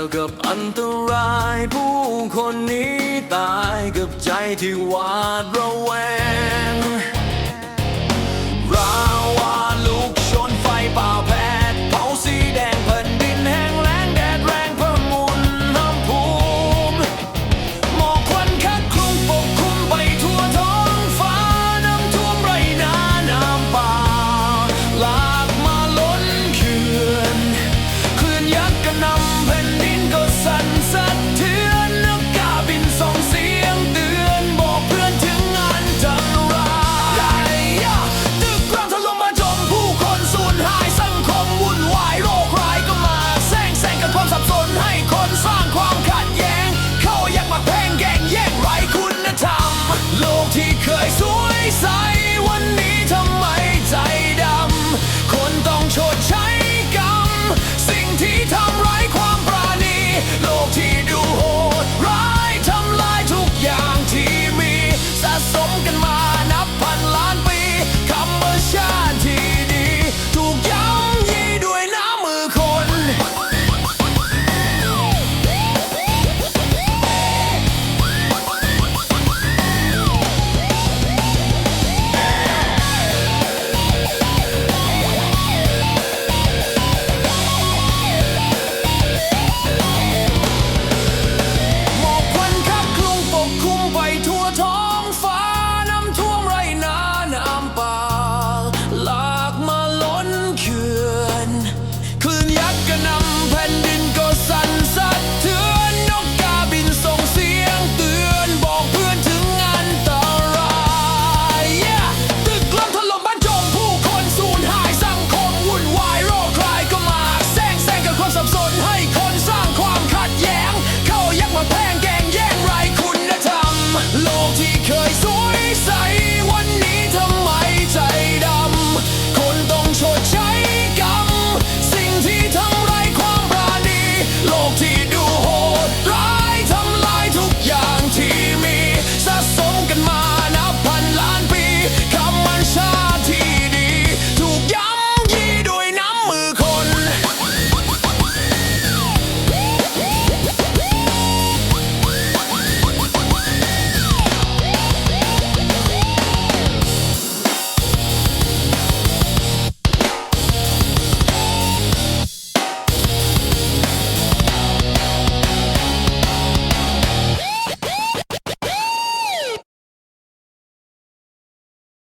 อกับอันตรายผู้คนนี้ตายกับใจที่หวาดระแวง your child.